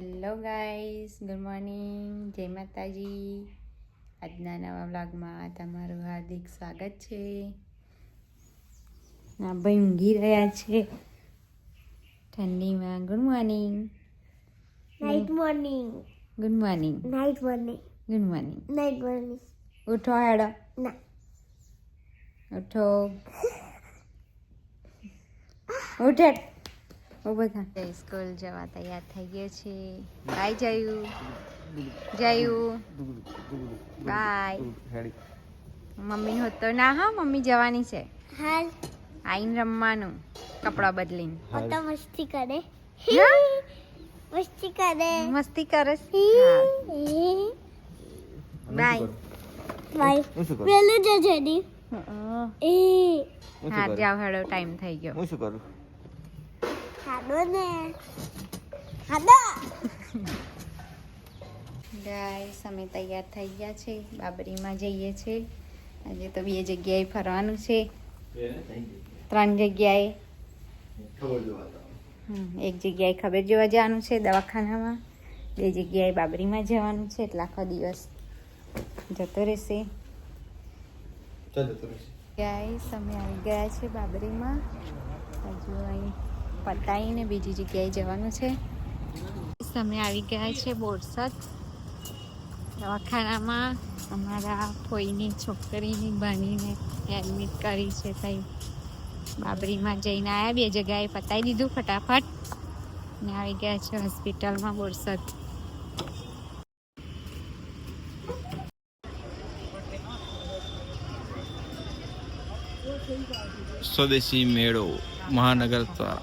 Hello guys good morning જય માતાજી આજના નવા વ્લોગમાં તમારું હાર્દિક સ્વાગત છે. ના ભાઈ ઊંઘી રહ્યા છે. ઠંડીમાં. Good morning night morning good morning night morning good morning night morning ઉઠો હેડો. ના. ઉઠો. ઉઠ. ઊભો થા જય સ્કૂલ જવા તૈયાર થઈ ગયો છે. બાય જયું. જયું. બાય. મમ્મી હોત તો ના હા મમ્મી જવાની છે. હાલ. આઈન રમવાનું કપડા બદલીને. તો મસ્તી કરે. મસ્તી કરે. મસ્તી કરે બાય. બાય. ભાઈ પેલું જો એ. હા જાવ હેડો ટાઈમ થઈ ગયો. હું શું કરું? હાડો ને હાડો ગાઈસ અમે તૈયાર થઈ ગયા છે. બાબરીમાં જઈએ છે. આજે તો બે જગ્યાએ ફરવાનું છે. ત્રણ જગ્યાએ. એક જગ્યાએ ખબર જોવા જવાનું છે દવાખાનામાં. બે જગ્યાએ બાબરીમાં જવાનું છે. એટલે આખો દિવસ જતો રહેશે. ગાઈસ અમે આવી ગયા છે બાબરીમાં. હજુ અહીં પતાવીને બીજી જગ્યાએ જવાનું છે. અમે આવી ગયા છે બોરસદ. દવાખાનામાં અમારા ફોઈની છોકરીની બનીને એડમિટ કરી છે તઈ. બાબરીમાં જઈને આવ્યા બે જગ્યાએ પતાવી દીધું ફટાફટ. ને આવી ગયા છે હોસ્પિટલમાં બોરસદ. સ્વદેશી મેળો મહાનગર દ્વારા.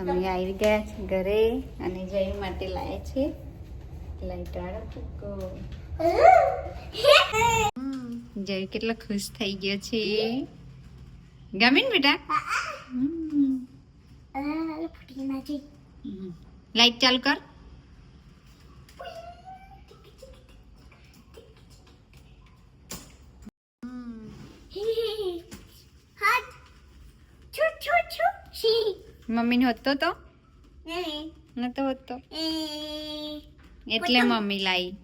અમે આવી ગયા છે ઘરે અને જય માટે લાયા છે લાઈટ વાળો ફૂકો જય કેટલો ખુશ થઈ ગયો છે ગમે ને બેટા. લાઈટ ચાલુ કર હાથ છુ છુ છુ છી મમ્મીને હોતો તો? નહીં. નતો હોતો એટલે મમ્મી લાવી